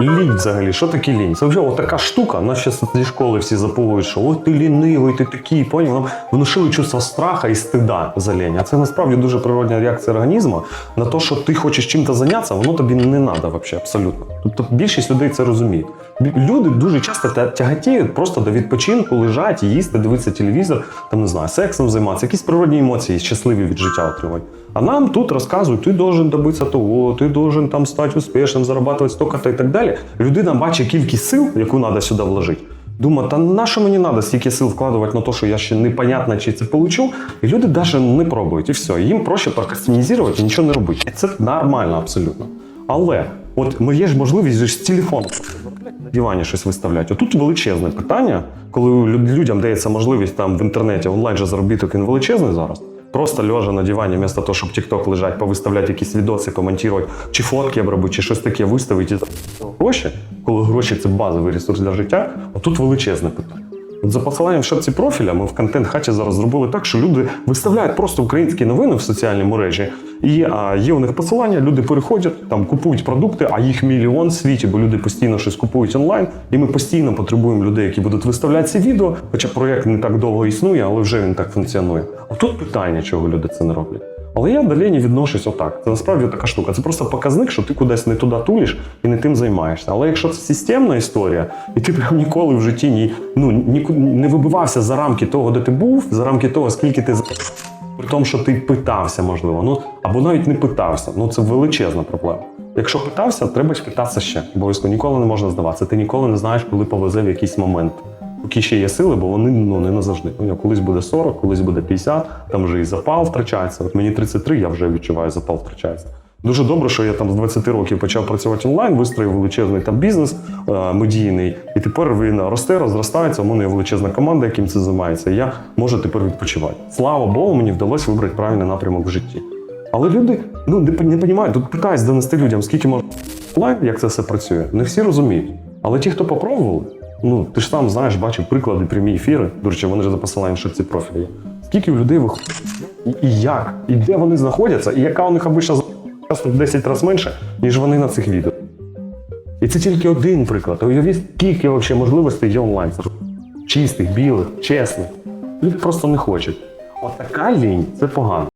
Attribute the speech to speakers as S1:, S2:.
S1: Лінь взагалі, що таке лінь? Це вже отака штука. Нас ще зі школи всі запугують, що ой, ти лінивий, ти такий, поняв? Нам внушили чувство страха і стида за лінь. А це насправді дуже природня реакція організму на те, що ти хочеш чим-то зайнятися, воно тобі не треба взагалі, абсолютно. Тобто більшість людей це розуміють. Люди дуже часто тя- тяготіють просто до відпочинку, лежать, їсти, дивитися телевізор, там не знаю, сексом займатися, якісь природні емоції, щасливі від життя отримати. А нам тут розказують, ти должен добитися того, ти должен там стати успішним, зарабатувати столько-то і так далі. Людина бачить кількість сил, яку треба сюди вложити. Думаю, та на що мені треба стільки сил вкладувати на те, що я ще непонятно, чи це получу. І люди навіть не пробують, і все. Їм проще прокрастинізувати і нічого не робити. Це нормально абсолютно. Але от є ж можливість з телефону на дивані щось виставляти. Отут величезне питання, коли людям дається можливість там в інтернеті онлайн же заробіток він величезний зараз. Просто лежа на дивані, вместо того, щоб TikTok лежать, повиставляти якісь відоси, коментувати, чи фотки обробити, чи щось таке виставити гроші, коли гроші це базовий ресурс для життя, отут величезне питання. От за посиланням в шапці профіля ми в контент хаті зараз зробили так, що люди виставляють просто українські новини в соціальній мережі. І а, є у них посилання, люди переходять, там купують продукти, а їх мільйон в світі, бо люди постійно щось купують онлайн. І ми постійно потребуємо людей, які будуть виставляти ці відео. Хоча проєкт не так довго існує, але вже він так функціонує. Тут питання, чого люди це не роблять. Але я до лені відношусь отак. Це насправді така штука. Це просто показник, що ти кудись не туди тулиш і не тим займаєшся. Але якщо це системна історія, і ти прям ніколи в житті ні, ну, ніку- не вибивався за рамки того, де ти був, за рамки того, скільки ти при тому, що ти питався, можливо, ну або навіть не питався. Ну це величезна проблема. Якщо питався, треба питатися ще. Обов'язково ніколи не можна здаватися. Ти ніколи не знаєш, коли повезе в якийсь момент. Поки ще є сили, бо вони ну не назавжди. Ну, колись буде 40, колись буде 50, там вже і запал втрачається. От мені 33, я вже відчуваю, запал втрачається. Дуже добре, що я там з 20 років почав працювати онлайн, вистроїв величезний там бізнес е, медійний, і тепер він росте, розростається. У мене є величезна команда, яким це займається. І я можу тепер відпочивати. Слава Богу, мені вдалося вибрати правильний напрямок в житті. Але люди ну не, не розуміють, тут питаюсь донести людям, скільки можна онлайн, як це все працює. Не всі розуміють. Але ті, хто попробували, ну ти ж сам знаєш, бачив приклади, прямі ефіри. До речі, вони ж за посиланням в шапці профілі. є. Скільки в людей виходить, і, як, і де вони знаходяться, і яка у них обична в 10 разів менше, ніж вони на цих відео. І це тільки один приклад. Уявіть, скільки взагалі можливостей є онлайн. Чистих, білих, чесних. Люди просто не хочуть. От така лінь це погано.